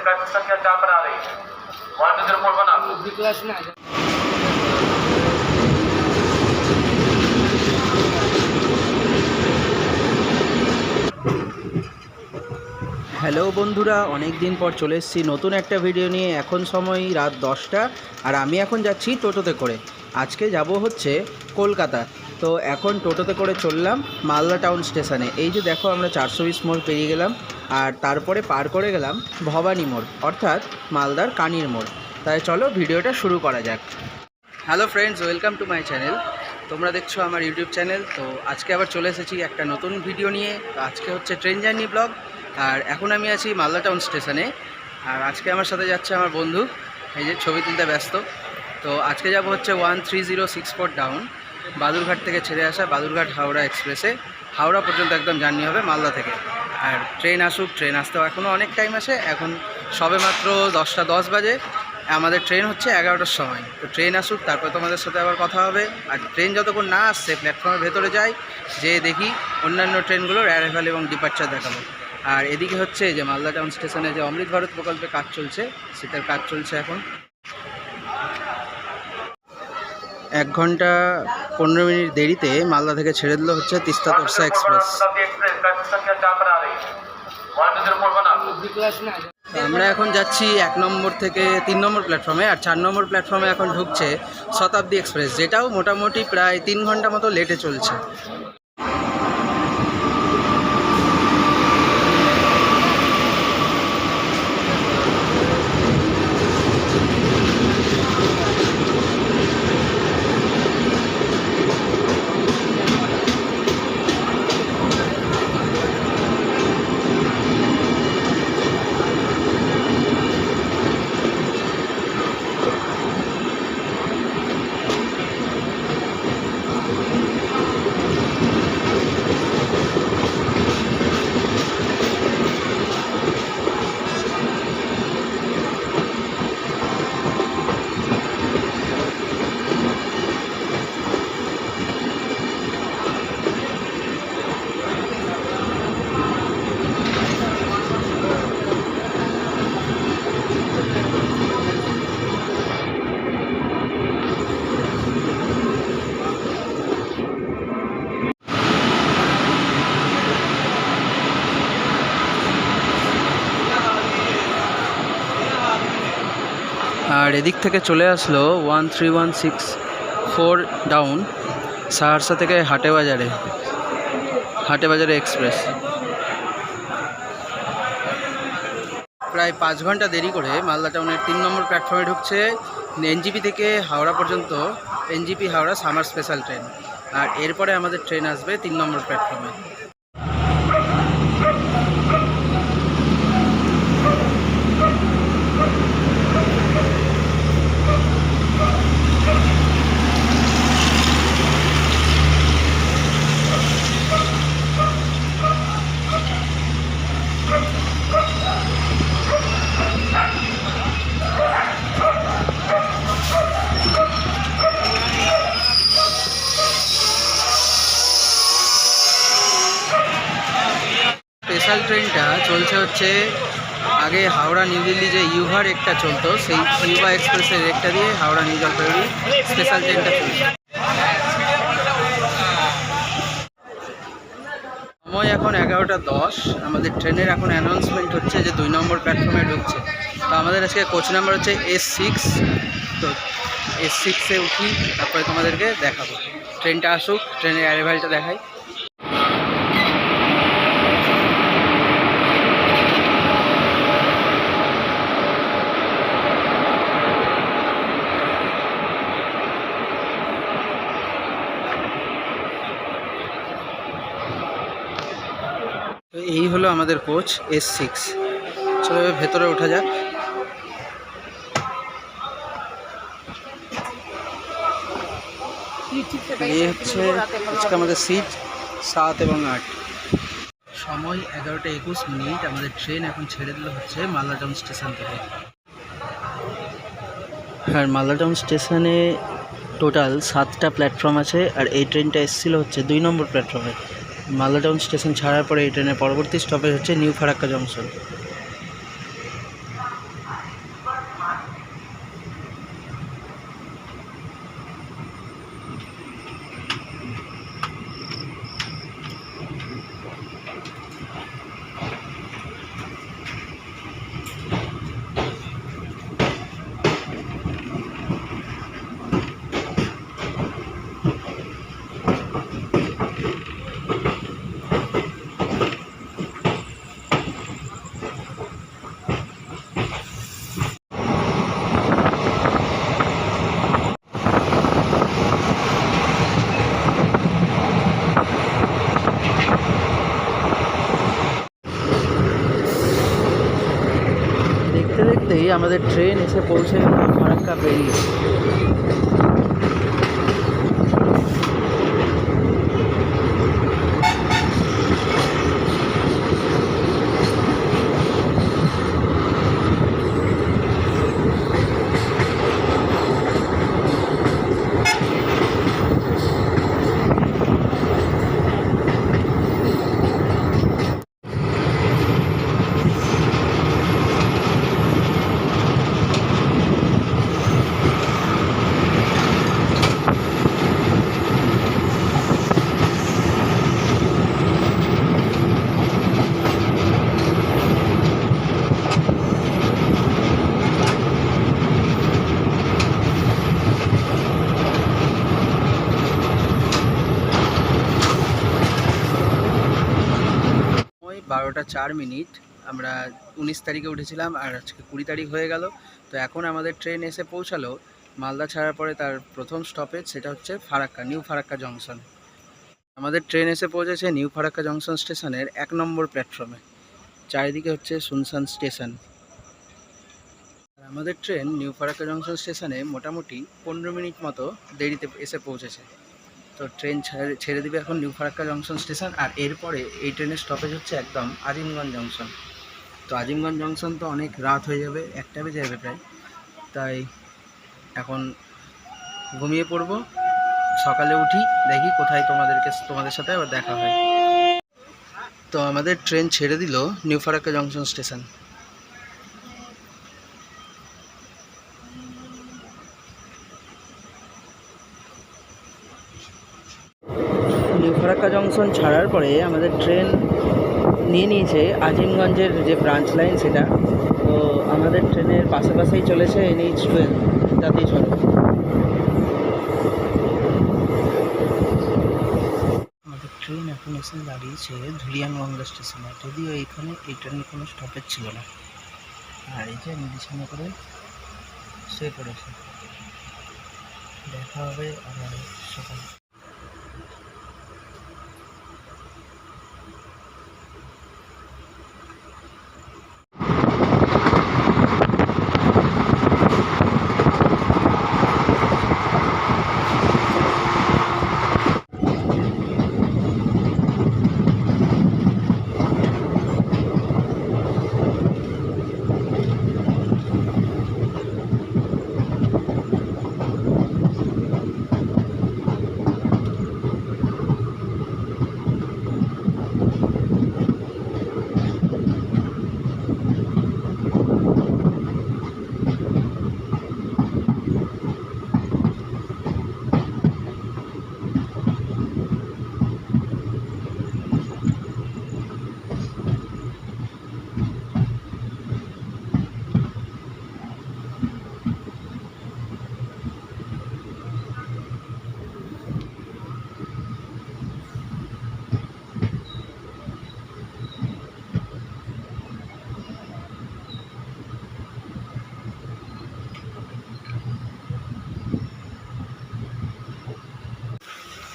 Traffic संख्या चार पर आ रही है one two zero four one आप বিপ্লাস না হ্যালো বন্ধুরা অনেক দিন পর চলে এসেছি নতুন একটা ভিডিও নিয়ে এখন সময় রাত দশটা আর আমি এখন যাচ্ছি টোটোতে করে আজকে যাব হচ্ছে কলকাতা তো এখন টোটোতে করে চললাম মালদা টাউন স্টেশনে। এই যে দেখো আমরা চারশো বিশ মোড় পেরিয়ে গেলাম, আর তারপরে পার করে গেলাম ভবানী মোড়, অর্থাৎ মালদার কানির মোড়। তাই চলো ভিডিওটা শুরু করা যাক। Hello friends welcome to my channel তোমরা দেখছ আমার ইউটিউব চ্যানেল তো আজকে আবার চলে এসেছি একটা নতুন ভিডিও নিয়ে। আজকে হচ্ছে ট্রেন জার্নি ব্লগ আর এখন আমি আছি মালদা টাউন স্টেশনে। আর আজকে আমার সাথে যাচ্ছে আমার বন্ধু, এই যে ছবি তুলতে ব্যস্ত। তো আজকে যাব হচ্ছে one three zero six four down Badurghat থেকে ছেড়ে আসা বাদুরঘাট হাওড়া এক্সপ্রেসে। হাওড়া পর্যন্ত একদম জার্নি হবে মালদা থেকে। আর ট্রেন আসুক, ট্রেন আসতেও এখনও অনেক টাইম আছে এখন সবে মাত্র দশটা দশ বাজে। আমাদের ট্রেন হচ্ছে এগারোটার সময়। তো ট্রেন আসুক, তারপর তোমাদের সাথে আবার কথা হবে। আর ট্রেন যতক্ষণ না আসছে প্ল্যাটফর্মের ভেতরে যাই যে দেখি অন্যান্য ট্রেনগুলোর অ্যারাইভাল এবং ডিপার্চার দেখাবো। আর এদিকে হচ্ছে যে মালদা টাউন স্টেশনে যে অমৃত ভারত প্রকল্পে কাজ চলছে, সেটার কাজ চলছে এখন। এক ঘণ্টা পনেরো মিনিট দেরিতে মালদা থেকে ছেড়ে দিল হচ্ছে তিস্তা তোরসা এক্সপ্রেস। আমরা এখন যাচ্ছি এক নম্বর থেকে তিন নম্বর প্ল্যাটফর্মে, আর চার নম্বর প্ল্যাটফর্মে এখন ঢুকছে শতাব্দী এক্সপ্রেস, যেটাও মোটামুটি প্রায় তিন ঘণ্টা মতো লেটে চলছে। আর এদিক থেকে চলে আসলো one three one six four down Saharsa থেকে হাটে বাজারে হাটে বাজারে এক্সপ্রেস। প্রায় পাঁচ ঘণ্টা দেরি করে মালদা টাউনের তিন নম্বর প্ল্যাটফর্মে ঢুকছে এনজিপি থেকে হাওড়া পর্যন্ত, NJP Howrah summer special train. আর এরপরে আমাদের ট্রেন আসবে তিন নম্বর প্ল্যাটফর্মে স্পেশাল ট্রেনটা চলছে হচ্ছে আগে হাওড়া, নিউ দিল্লি যে ইউভার একটা চলতো, সেই ইউভা এক্সপ্রেসের একটা দিয়ে হাওড়া, নিউ জলপাইগুড়ি স্পেশাল ট্রেনটা সময় এখন এগারোটা দশ। আমাদের ট্রেনের এখন অ্যানাউন্সমেন্ট হচ্ছে যে দুই নম্বর প্ল্যাটফর্মে ঢুকছে। তো আমাদের আজকে কোচ নাম্বার হচ্ছে এস সিক্স তো এস সিক্সে উঠি, তারপরে তোমাদেরকে দেখাবো। ট্রেনটা আসুক, ট্রেনের অ্যারাইভালটা দেখাই তো এই হলো আমাদের কোচ এস সিক্স চলো ভেতরে ওঠা যাক। এই হচ্ছে আজকে আমাদের সিট সাত এবং আট। সময় এগারোটা একুশ মিনিট। আমাদের ট্রেন এখন ছেড়ে দিল হচ্ছে মালদা টাউন স্টেশন থেকে। আর মালদা টাউন স্টেশনে টোটাল সাতটা প্ল্যাটফর্ম আছে আর এই ট্রেনটা এসেছিল হচ্ছে দুই নম্বর প্ল্যাটফর্মে মালদা টাউন স্টেশন ছাড়ার পরে এই ট্রেনের পরবর্তী স্টপেজ হচ্ছে নিউ ফারাক্কা জংশন আমাদের ট্রেন এসে পৌঁছে ফারাক্কা বেরিয়ে। বারোটা চার মিনিট। আমরা উনিশ তারিখে উঠেছিলাম আর আজকে কুড়ি তারিখ হয়ে গেল। তো এখন আমাদের ট্রেন এসে পৌঁছালো। মালদা ছাড়ার পরে তার প্রথম স্টপেজ সেটা হচ্ছে ফারাক্কা, নিউ ফারাক্কা জংশন। আমাদের ট্রেন এসে পৌঁছেছে নিউ ফারাক্কা জংশন স্টেশনের এক নম্বর প্ল্যাটফর্মে চারিদিকে হচ্ছে সুনসান স্টেশন। আমাদের ট্রেন নিউ ফারাক্কা জংশন স্টেশনে মোটামুটি পনেরো মিনিট মতো দেরিতে এসে পৌঁছেছে। তো ট্রেন ছেড়ে ছেড়ে দিবে এখন নিউ ফারাক্কা জংশন স্টেশন আর এরপরে এই ট্রেনের স্টপেজ হচ্ছে একদম আজিমগঞ্জ জংশন তো আজিমগঞ্জ জংশন তো অনেক রাত হয়ে যাবে, একটা বেজে যাবে প্রায়। তাই এখন ঘুমিয়ে পড়ব, সকালে উঠি, দেখি কোথায় তোমাদেরকে, তোমাদের সাথে আবার দেখা হয়। তো আমাদের ট্রেন ছেড়ে দিল new Farakka junction station Farakka junction ছাড়ার পরে আমাদের ট্রেন নিয়ে নিয়েছে আজিমগঞ্জের যে ব্রাঞ্চ লাইন সেটা, তো আমাদের ট্রেনের পাশাপাশেই চলেছে এনএইচ টুয়েলভ জাতীয় সড়ক আমাদের ট্রেন এখন এসে দাঁড়িয়েছে ধুলিয়ানগঙ্গা স্টেশনে, যদিও এইখানে এই ট্রেনের কোনো স্টপেজ ছিল না। আর এই যে বিছানা করে সে করেছে দেখা হবে আবার সকালে।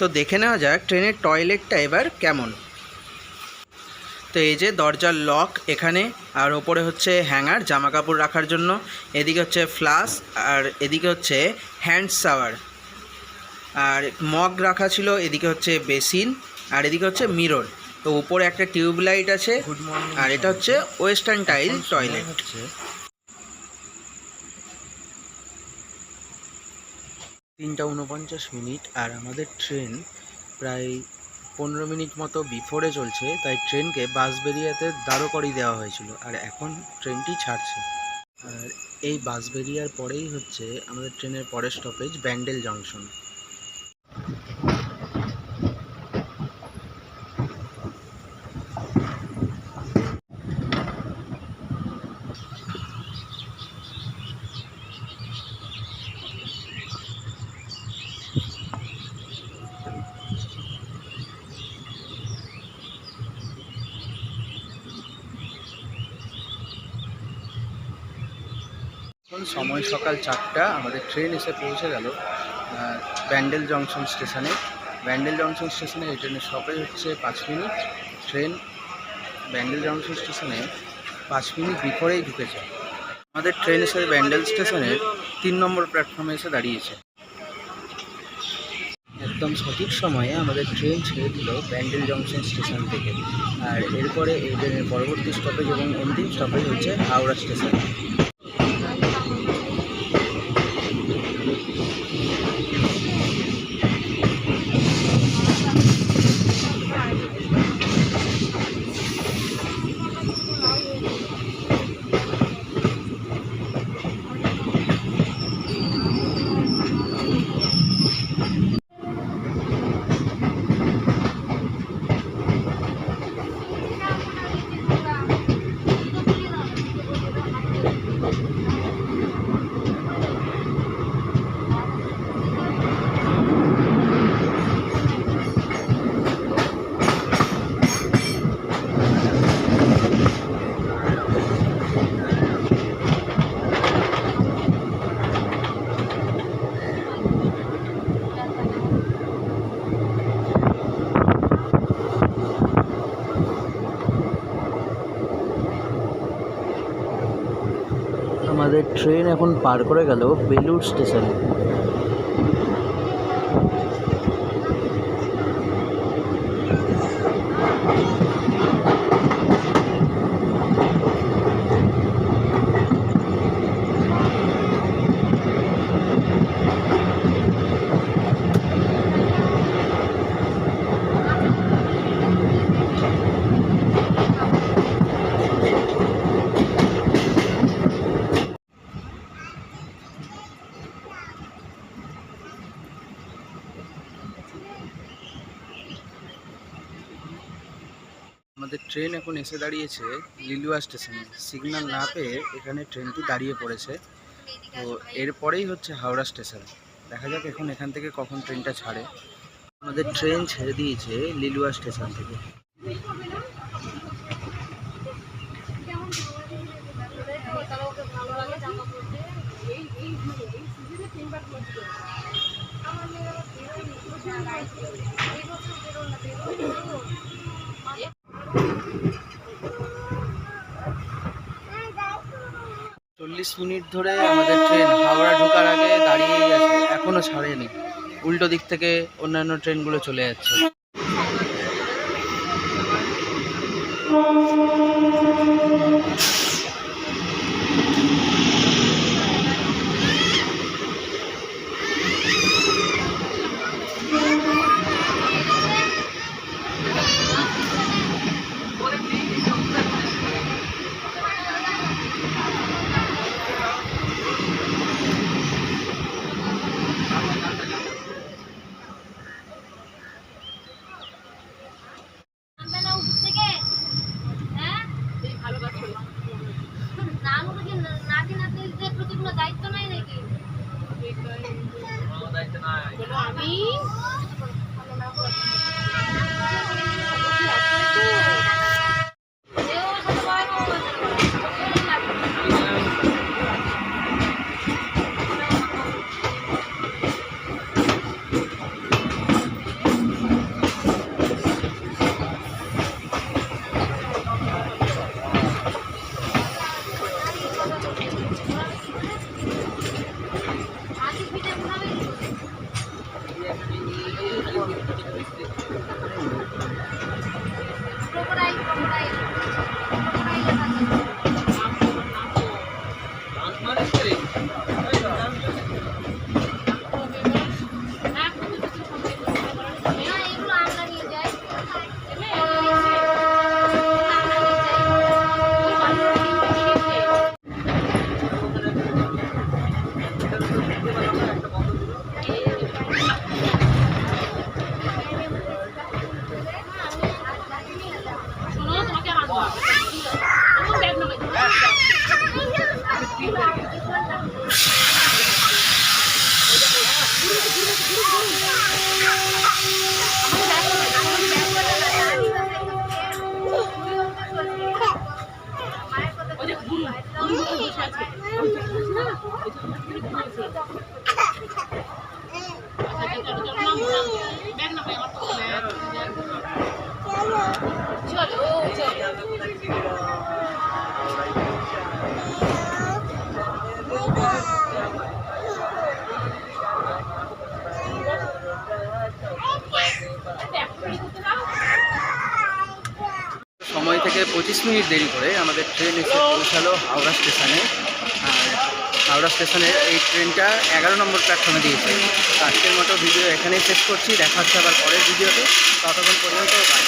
তো দেখে নেওয়া যাক ট্রেনের টয়লেটটা এবার কেমন। তো এই যে দরজার লক এখানে আর ওপরে হচ্ছে হ্যাঙ্গার জামা কাপড় রাখার জন্য এদিকে হচ্ছে ফ্লাস আর এদিকে হচ্ছে হ্যান্ড শাওয়ার। আর মগ রাখা ছিল এদিকে হচ্ছে বেসিন আর এদিকে হচ্ছে মিরর। তো উপরে একটা টিউব লাইট আছে আর এটা হচ্ছে ওয়েস্টার্ন টাইল টয়লেট। তিনটা উনপঞ্চাশ মিনিট আর আমাদের ট্রেন প্রায় পনেরো মিনিট মতো বিফোরে চলছে, তাই ট্রেনকে বাঁশবেরিয়াতে দাঁড়ো করিয়ে দেওয়া হয়েছিল আর এখন ট্রেনটি ছাড়ছে। আর এই বাস বাঁশবেরিয়ার পরেই হচ্ছে আমাদের ট্রেনের পরের স্টপেজ ব্যান্ডেল জংশন। সময় সকাল চারটা আমাদের ট্রেন এসে পৌঁছে গেল ব্যান্ডেল জংশন স্টেশনে। ব্যান্ডেল জংশন স্টেশনে এই ট্রেনের স্টপেজ হচ্ছে পাঁচ মিনিট। ট্রেন ব্যান্ডেল জংশন স্টেশনে পাঁচ মিনিট বিফোরেই ঢুকেছে। আমাদের ট্রেন এসে ব্যান্ডেল স্টেশনের তিন নম্বর প্ল্যাটফর্মে এসে দাঁড়িয়েছে। একদম সঠিক সময়ে আমাদের ট্রেন ছেড়ে দিল ব্যান্ডেল জংশন স্টেশন থেকে। আর এরপরে এই ট্রেনের পরবর্তী স্টপেজ এবং অন্তিম স্টপেজ হচ্ছে হাওড়া স্টেশন। এখন পার করে গেল বেলুড় স্টেশন। আমাদের ট্রেন এখন এসে দাঁড়িয়েছে লিলুয়া স্টেশনে সিগন্যাল না পেয়ে এখানে ট্রেনটি দাঁড়িয়ে পড়েছে তো এরপরেই হচ্ছে হাওড়া স্টেশন দেখা যাক এখন এখান থেকে কখন ট্রেনটা ছাড়ে আমাদের ট্রেন ছেড়ে দিয়েছে লিলুয়া স্টেশন থেকে চল্লিশ মিনিট ধরে আমাদের ট্রেন হাওড়া ঢোকার আগে দাঁড়িয়েই আছে এখনও ছাড়েনি। উল্টো দিক থেকে অন্যান্য ট্রেনগুলো চলে যাচ্ছে। থেকে পঁচিশ মিনিট দেরি করে আমাদের ট্রেন এসে পৌঁছালো হাওড়া স্টেশনে। আর হাওড়া স্টেশনে এই ট্রেনটা এগারো নম্বর প্ল্যাটফর্মে দিয়েছে। আজকের মতো ভিডিও এখানেই শেষ করছি। দেখা হচ্ছে আবার পরের ভিডিওতে। ততক্ষণ পর্যন্ত বাই।